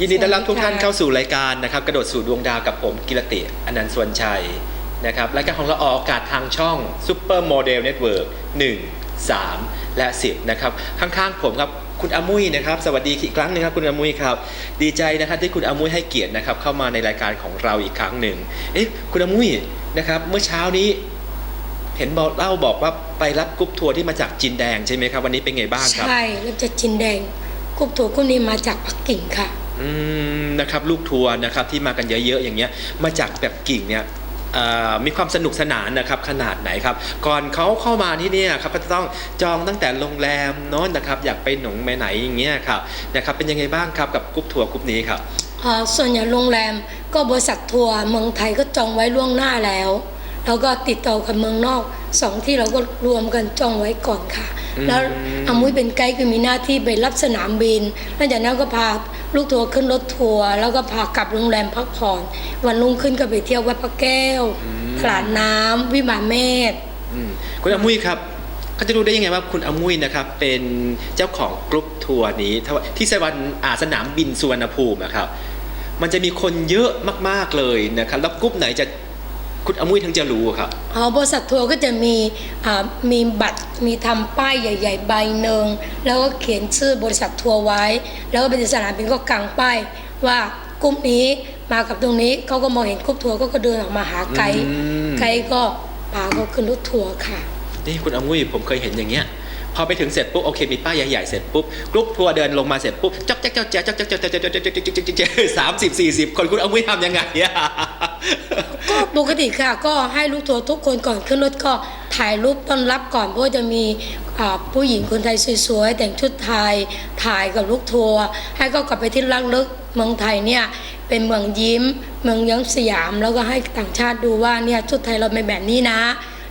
ยินดีต้อนรับทุกท่านเข้าสู่รายการนะครับกระโดดสู่ดวงดาวกับผมกิรติอนันต์สวนชัยนะครับรายการของเราออกอากาศทางช่อง Super Model Network 1 3 และ 10 นะครับ ข้างๆผมครับคุณอามุยนะครับ สวัสดีอีกครั้งหนึ่งครับคุณอามุยครับ ดีใจนะครับที่คุณอามุยให้เกียรตินะครับเข้ามาในรายการของเราอีกครั้งหนึ่งเอ๊ะคุณอามุยนะครับเมื่อเช้านี้เห็นบอกเล่าบอกว่าไปรับกรุ๊ปทัวร์ที่มาจากจีนแดงใช่ไหมครับวันนี้เป็นไงบ้างครับใช่แล้วจะจินแดงกรุ๊ปทัวร์กรุ๊ปนี้มาจากปักกิ่งค่ะ นะครับลูกทัวร์นะครับที่มากันเยอะๆอย่างเงี้ยมาจากแบบกิ่งเนี่ยมีความสนุกสนานนะครับขนาดไหนครับ ก่อนเขาเข้ามาที่เนี่ยครับก็จะต้องจองตั้งแต่โรงแรมโน้นนะครับ อยากไปหนงไปไหนอย่างเงี้ยครับนะครับเป็นยังไงบ้างครับกับกรุ๊ปทัวร์กรุ๊ปนี้ครับส่วนใหญ่โรงแรมก็บริษัททัวร์เมืองไทยก็จองไว้ล่วงหน้าแล้ว แล้วก็ติดต่อกับเมืองนอกสองที่เราก็รวมกันจองไว้ก่อนค่ะ แล้วอามุ้ยเป็นไกด์คือมีหน้าที่ไปรับสนามบินหลังจากนั้นก็พาลูกทัวร์ขึ้นรถทัวร์แล้วก็พากลับโรงแรมพักผ่อน วันรุ่งขึ้นก็ไปเที่ยววัดพระแก้วตลาดน้ำวิมานเมธอืมคุณอามุยครับเขาจะรู้ได้ยังไงว่าคุณอามุยนะครับเป็นเจ้าของกรุ๊ปทัวร์นี้ที่สวรรค์อาสนามบินสุวรรณภูมิอะครับ มันจะมีคนเยอะมากๆเลยนะครับแล้วกรุ๊ปไหนจะ คุณอามุยถึงจะรู้ครับอ๋อบริษัททัวร์ก็จะมีอ่ามีบัตรมีทำป้ายใหญ่ ๆ ใบหนึ่งแล้วก็เขียนชื่อบริษัททัวร์ไว้ แล้วก็เป็นสนามบินก็กางป้ายว่ากลุ่มนี้มากับตรงนี้เขาก็มองเห็นกลุ่มทัวร์ก็ก็เดินออกมาหาไกด์อืมไกด์ก็พาเขาขึ้นรถทัวร์ค่ะนี่คุณอามุยผมเคยเห็นอย่างเงี้ย พอไปถึงเสร็จปุ๊บโอเคมีป้ายใหญ่ๆเสร็จปุ๊บกรุ๊ปทัวร์เดินลงมาเสร็จปุ๊บจ๊อกแจ๊กจ๊อกแจ๊กจ๊อกแจ๊กจ๊อกแจ๊กจ๊อกแจ๊กจ๊อกจ๊กจ๊อกสามสิบสี่สิบคนคุณเอาไมุยทำยังไงอะก็ปกติค่ะ ก็ให้ลูกทัวร์ทุกคนก่อนขึ้นรถก็ถ่ายรูปต้อนรับก่อนเพราะจะมีผู้หญิงคนไทยสวยๆแต่งชุดไทยถ่ายกับลูกทัวร์ให้ก็กลับไปที่ลักลึกเมืองไทยเนี่ยเป็นเมืองยิ้ม เมืองยังสยาม แล้วก็ให้ต่างชาติดูว่าเนี่ยชุดไทยเราเป็นแบบนี้นะ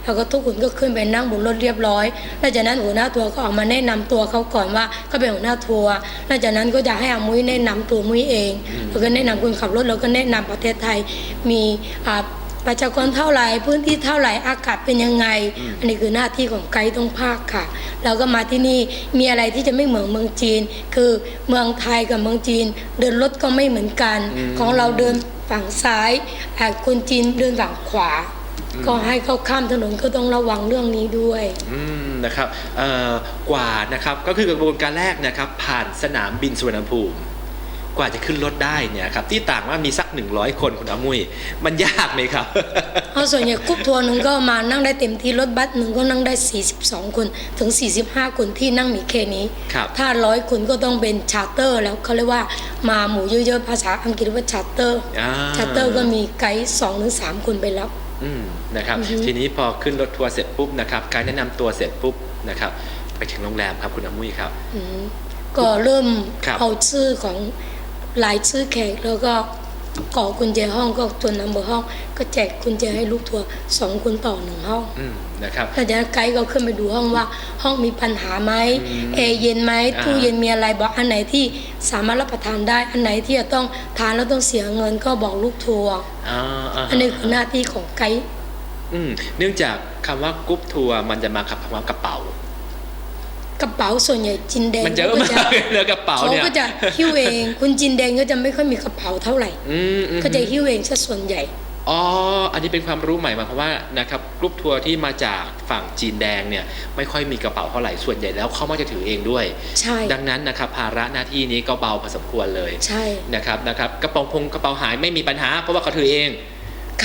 แล้วก็ทุกคนก็ขึ้นไปนั่งบนรถเรียบร้อยหลังจากนั้นหัวหน้าทัวร์ก็ออกมาแนะนำตัวเขาก่อนว่าเขาเป็นหัวหน้าทัวร์หลังจากนั้นก็จะให้อามุ้ยแนะนำตัวมุ้ยเองแล้วก็แนะนำคนขับรถแล้วก็แนะนำประเทศไทยมีอ่าประชากรเท่าไหร่พื้นที่เท่าไหร่อากาศเป็นยังไง อันนี้คือหน้าที่ของไกด์ตรงภาคค่ะ เราก็มาที่นี่มีอะไรที่จะไม่เหมือนเมืองจีน คือเมืองไทยกับเมืองจีน เดินรถก็ไม่เหมือนกัน ของเราเดินฝั่งซ้ายอ่าคนจีนเดินฝั่งขวา ก็ให้เขาข้ามถนนก็ต้องระวังเรื่องนี้ด้วยอืมนะครับเอ่อกว่านะครับก็คือกระบวนการแรกนะครับผ่านสนามบินสุวรรณภูมิ กว่าจะขึ้นรถได้เนี่ยครับที่ต่างว่ามีสัก 100 คนคุณอามุย มันยากไหมครับเพราะส่วนใหญ่กรุ๊ปทัวร์หนึ่งก็มานั่งได้เต็มที่รถบัสหนึ่งก็นั่งได้ 42 คนถึง 45 คนที่นั่งมีแค่นี้ ครับ ถ้าร้อยคนก็ต้องเป็นชาร์เตอร์ แล้วเขาเรียกว่ามาหมู่เยอะๆภาษาอังกฤษเรียกว่าชาร์เตอร์ อ่า ชาร์เตอร์ก็มีไกด์สองถึงสามคนไปรับ อืมนะครับอือฮึทีนี้พอขึ้นรถทัวร์เสร็จปุ๊บนะครับ การแนะนำตัวเสร็จปุ๊บนะครับ ไปถึงโรงแรมครับคุณอามุยครับอืมก็เริ่มครับเอาชื่อของรายชื่อแขกแล้วก็ ก่อกุญแจห้องก็ตัวนัมเบอร์ห้อง ก็แจกกุญแจให้ลูกทัวร์สองคนต่อหนึ่งห้องอืมนะครับหลังจากนั้นไกด์ก็ขึ้นไปดูห้องว่า ห้องมีปัญหาไหมอืมแอร์เย็นไหมอ่าตู้เย็นมีอะไรบอกอันไหนที่สามารถรับประทานได้อันไหนที่จะต้องทานแล้วต้องเสียเงินก็บอกลูกทัวร์อ่าาอันนี้คือหน้าที่ของไกด์อืมเนื่องจากคำว่ากรุ๊ปทัวร์มันจะมากับคำว่ากระเป๋า กระเป๋าส่วนใหญ่จินแดงมันเยอะก็มากจะเลยกระเป๋าเขาเนี่ยก็จะหิ้วเองคุณจินแดงก็จะไม่ค่อยมีกระเป๋าเท่าไหร่อืมอืมก็จะหิ้วเองซะส่วนใหญ่อ๋อ อันนี้เป็นความรู้ใหม่มาเพราะว่านะครับกรุ๊ปทัวร์ที่มาจากฝั่งจีนแดงเนี่ยไม่ค่อยมีกระเป๋าเท่าไหร่ส่วนใหญ่แล้วเขามักจะถือเองด้วย ใช่ ดังนั้นนะครับภาระหน้าที่นี้ก็เบาพอสมควรเลย ใช่ นะครับนะครับกระเป๋าพงกระเป๋าหายไม่มีปัญหาเพราะว่าเขาถือเอง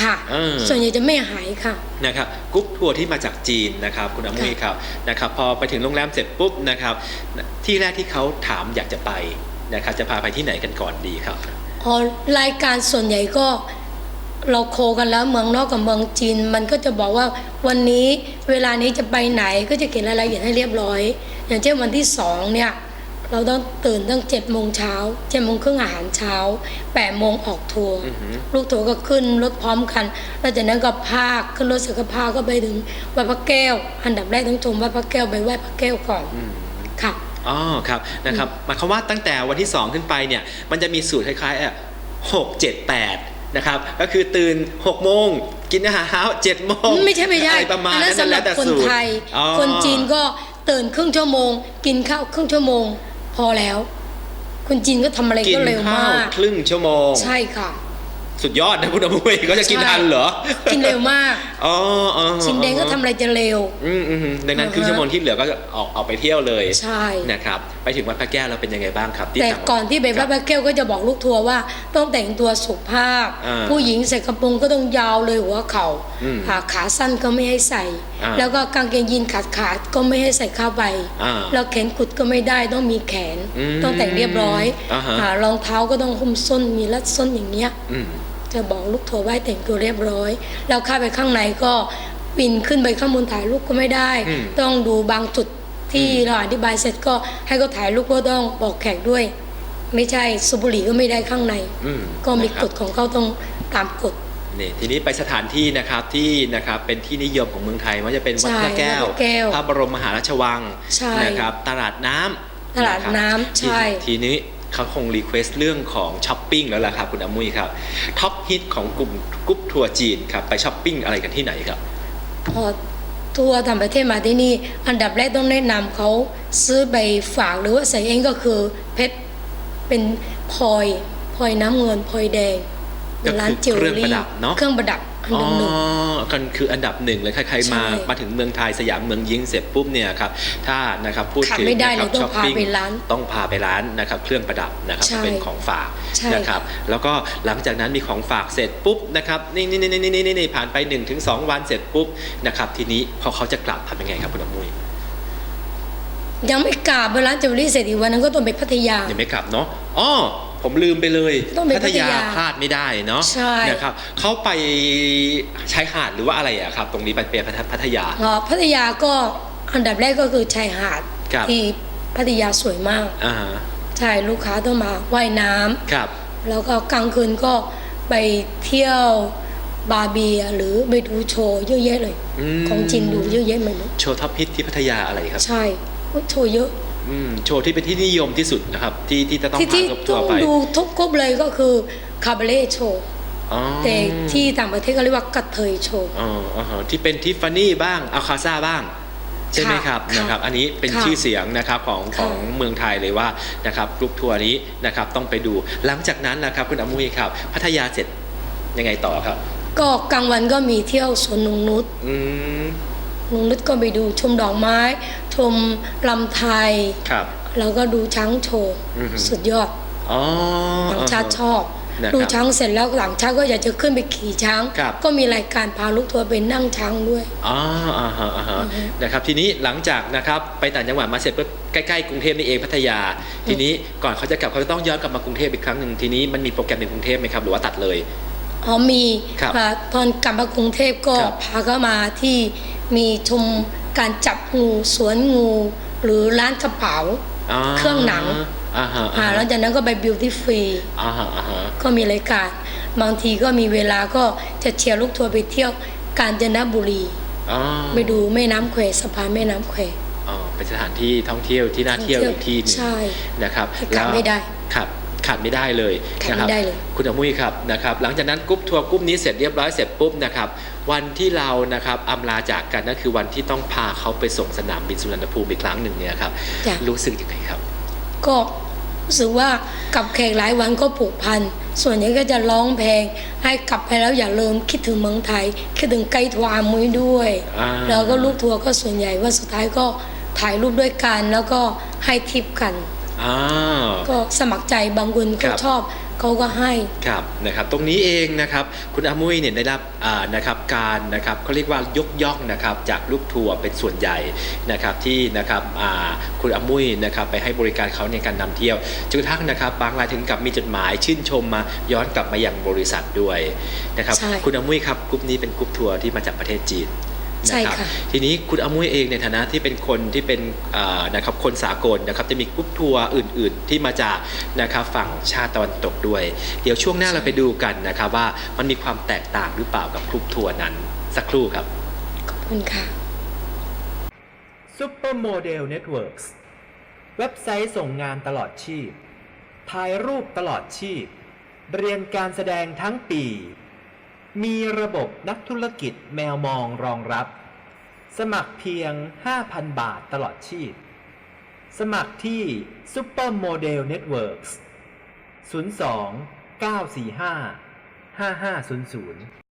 ค่ะ เออ ส่วนใหญ่จะไม่หายค่ะ นะครับกรุ๊ปทัวร์ที่มาจากจีนนะครับคุณอามุยครับนะครับพอไปถึงโรงแรมเสร็จปุ๊บนะครับที่แรกที่เขาถามอยากจะไปนะครับจะพาไปที่ไหนกันก่อนดีครับอ๋อรายการส่วนใหญ่ก็เราโคกันแล้วเมืองนอกกับเมืองจีน มันก็จะบอกว่าวันนี้เวลานี้จะไปไหนก็จะเขียนรายละเอียดให้เรียบร้อย อย่างเช่นวันที่สองเนี่ย เราต้องตื่นตั้งเจ็ดโมงเช้าเจ็ดโมงครึ่งอาหารเช้าแปดโมงออกทัวร์อือหือลูกทัวร์ก็ขึ้นรถพร้อมกันแล้วจากนั้นก็พากขึ้นรถเสร็จก็พาก็ไปถึงวัดพระแก้ว อันดับแรกต้องชมวัดพระแก้วไปไหว้พระแก้วก่อนอืมค่ะอ๋อครับนะครับหมายความว่าตั้งแต่วันที่2ขึ้นไปเนี่ย มันจะมีสูตรคล้ายๆอะหกเจ็ดแปดนะครับก็คือตื่น6โมงกินอาหารเช้า7โมงไม่ใช่ไม่ใช่อะไรประมาณอันนั้นั้นนสำหรับแล้วแต่คนสูตรไทยอ๋อคนจีนก็ตื่นครึ่งชั่วโมง กินข้าวครึ่งชั่วโมง พอแล้วคนจีนก็ทำอะไรกิก็เร็วข้ามาวกครึ่งชั่วโมง ใช่ค่ะ สุดยอดนะคุณอมุยเขาจะกินใช่ ทันเหรอกินเร็วมากอ๋ออ๋อชินแดงก็ทำอะไรจะเร็ว อืมอืมอืมดังนั้นอ่าฮะครึ่งชั่วโมงที่เหลือก็ออกออกไปเที่ยวเลยใช่ นะครับ ไปถึงวัดพระแก้วเราเป็นยังไงบ้างครับที่แต่ต่าง ก่อนที่ไปวัดพระแก้วก็จะบอกลูกทัวร์ว่าต้องแต่งตัวสุภาพ อ่าผู้หญิงใส่กระโปรงก็ต้องยาวเลยหัวเขาอืม่าขาสั้นก็ไม่ให้ใส่อ่า แล้วก็กางเกงยีนขาดขาดๆก็ไม่ให้ใส่เข้าไปอ่าแล้วแขนกุดก็ไม่ได้ต้องมีแขนอืมต้องแต่งเรียบร้อยอ่าฮะอ่ารองเท้าก็ต้องหุ้มส้นมีรัดส้นอย่างเงี้ยอืมจะบอกลูกทัวร์ไว้แต่งตัวเรียบร้อย แล้วเข้าไปข้างในก็ปีนขึ้นไปข้างบนถ่ายรูปก็ไม่ได้อืมต้องดูบางจุดที่อืมเราอธิบายเสร็จก็ให้เขาถ่ายรูปก็ต้องบอกแขกด้วย ไม่ใช่สุบุหรี่ก็ไม่ได้ข้างในอืมก็มีนะครับกฎของเขาต้องตามกฎ นี่ทีนี้ไปสถานที่นะครับที่นะครับเป็นที่นิยมของเมืองไทยว่าจะเป็นวัดใช่พระแก้ววัดพระแก้ว พระบรมมหาราชวังใช่นะครับตลาดน้ำตลาดะครับน้ำใช่ทีทีนี้เขาคงรีเควสเรื่องของช้อปปิ้งแล้วล่ะครับคุณอมุยครับท็อปฮิตของกลุ่มกรุ๊ปทัวร์จีนครับไปช้อปปิ้งอะไรกันที่ไหนครับพอทัวร์ต่างประเทศมาที่นี่อันดับแรกต้องแนะนำเขาซื้อไปฝากหรือว่าใส่เองก็คือเพชรเป็นพลอยพลอยน้ำเงินพลอยแดงเป็นร้าน ก็จิคือวเครื่องเวลประรี่ดับเนอะเครื่องประดับอันอ๋อดับหนึ่งกันคืออันดับหนึ่งเลยใครๆมาใช่มาถึงเมืองไทยสยามเมืองยิ้งเสร็จปุ๊บเนี่ยครับถ้านะครับพูดขาดถึงไม่ได้นะครับเลยต้องช้อปปิ้งพาไปร้านต้องพาไปร้านนะครับเครื่องประดับนะครับใช่เป็นของฝากใช่นะครับแล้วก็หลังจากนั้นมีของฝากเสร็จปุ๊บนะครับนี่นี่นี่นี่นี่นี่ผ่านไป1นถึงสวันเสร็จปุ๊บนะครับทีนี้พอเขาจะกลับทำยังไงครับคุณอมุยยังไม่กลับไปร้านจิวเวลรี่เสร็จอีกวันนั้นก็ต้องไปพัทยายังไม่กลับเนาะอ๋อ ผมลืมไปเลยต้องไปพัทยาพัทยาพลาดไม่ได้เนาะใช่ นะครับเขาไปชายหาดหรือว่าอะไรอะครับ ตรงนี้ไปเป็นพัทยาอ๋อพัทยาก็อันดับแรกก็คือชายหาดครับ ที่พัทยาสวยมาก อ่าฮะใช่ลูกค้าต้องมาว่ายน้ำครับ แล้วก็กลางคืนก็ไปเที่ยวบาร์เบียหรือไปดูโชว์เยอะแยะเลย อืม ของจีนดูเยอะแยะไปหมดโชว์ท็อปฮิตที่พัทยาอะไรครับ ใช่อุ๊ย โชว์เยอะอืมโชว์ที่เป็นที่นิยมที่สุดนะครับ ที่ที่จะต้องที่พาที่ครอบครัต้วองไปดูทุกกรุ๊ปเลยก็คือคาบาเล่โชว์อ๋อแต่ที่ต่างประเทศก็เรียกว่ากระเทยโชว์ อ๋ออ่าฮะที่เป็นทิฟฟานี่บ้างอัลคาซาบ้าง ใช่ไหมครับค่ะนะครับ อันนี้เป็นค่ะชื่อเสียงนะครับของค่ะ ของเมืองไทยเลยว่านะครับกรุ๊ปทัวร์นี้นะครับต้องไปดูหลังจากนั้นนะครับคุณอมุยครับ พัทยาเสร็จยังไงต่อครับ ก็กลางวันก็มีเที่ยวสวนนงนุษอืม นงนุษก็ไปดูชมดอกไม้ ชมลำไทย ครับ แล้วก็ดูช้างโชว์อือฮึสุดยอดอ๋อ ต่างชาติชอบ นะครับดูช้างเสร็จแล้วต่างชาติก็อยากจะขึ้นไปขี่ช้าง ครับ ก็มีรายการพาลูกทัวร์ไปนั่งช้างด้วยอ๋ออ่าฮะอ่าฮะอือฮึนะครับทีนี้หลังจากนะครับไปต่างจังหวัดมาเสร็จปุ๊บใกล้ๆกรุงเทพนี่เองพัทยา ทีนี้ก่อนเขาจะกลับเขาจะต้องย้อนกลับมากรุงเทพอีกครั้งหนึ่งทีนี้มันมีโปรแกรมในกรุงเทพไหมครับหรือว่าตัดเลย อ๋อมีครับอ่าตอนกลับมากรุงเทพก็ครับพาเข้ามาที่ มีชมการจับงูสวนงู หรือร้านกระเป๋าาเครื่องหนังอ่าฮะอ่าอ่าหลังจากนั้นก็ไปบิวตี้ฟรีอ่าฮะอ่าฮะก็มีรายการบางทีก็มีเวลาก็จะเชียร์ลูกทัวร์ไปเที่ยวกาญจนบุรีอ๋อไปดูแม่น้ำแควสะพานแม่น้ำแควอ๋อเป็นสถานที่ท่องเที่ยวที่น่าเที่ยวอีกที่หนึงใช่นะครับขาดไม่ได้ครับ ขาดไม่ได้เลยขาดนะคไม่รับได้เลยคุณอมุยครับนะครับ หลังจากนั้นกรุ๊ปทัวร์กรุ๊ปนี้เสร็จเรียบร้อยเสร็จปุ๊บนะครับวันที่เรานะครับอำลาจากกันนั่นคือวันที่ต้องพาเขาไปส่งสนามบินสุวรรณภูมิอีกครั้งหนึ่งเนี่ยครับจ้ะรู้สึกยังไงครับ ก็รู้สึกว่ากับแขกหลายวันก็ผูกพัน ส่วนใหญ่ก็จะร้องเพลงให้กลับไปแล้วอย่าลืมคิดถึงเมืองไทย คิดถึงไกด์ทัวร์อามุยด้วยอ่าแล้วก็ลูกทัวร์ก็ส่วนใหญ่ว่าสุดท้ายก็ถ่ายรูปด้วยกันแล้วก็ให้ทิปกัน อ่า ก็สมัครใจบางคนครัก็บชอบเขาก็ให้ ครับนะครับตรงนี้เองนะครับคุณอามุยเนี่ยได้รับอ่านะครับการนะครับเขาเรียกว่ายกย่องนะครับจากลูกทัวร์เป็นส่วนใหญ่นะครับที่นะครับอ่าคุณอามุยนะครับไปให้บริการเขาในการนำเที่ยวจนกระทั่งนะครับบางรายถึงกับมีจดหมายชื่นชมมาย้อนกลับมายังบริษัทด้วยนะครับใช่ คุณอามุยครับกลุ่มนี้เป็นกลุ่มทัวร์ที่มาจากประเทศจีน ใช่นะครับค่ะทีนี้คุณอามุ้ยเองในฐานะที่เป็นคนที่เป็นอ่านะครับคนสากลนะครับจะมีกรุ๊ปทัวร์อื่น ๆ ที่มาจากนะครับฝั่งชาติตะวันตกด้วย เดี๋ยวช่วงหน้าเราไปดูกันนะครับว่ามันมีความแตกต่างหรือเปล่ากับกรุ๊ปทัวร์นั้นสักครู่ครับ ขอบคุณค่ะ Supermodel Networks เว็บไซต์ส่งงานตลอดชีพ ถ่ายรูปตลอดชีพ เรียนการแสดงทั้งปี มีระบบนักธุรกิจแมวมองรองรับ สมัครเพียง 5,000 บาทตลอดชีพ สมัครที่ Supermodel Networks 02 945 5500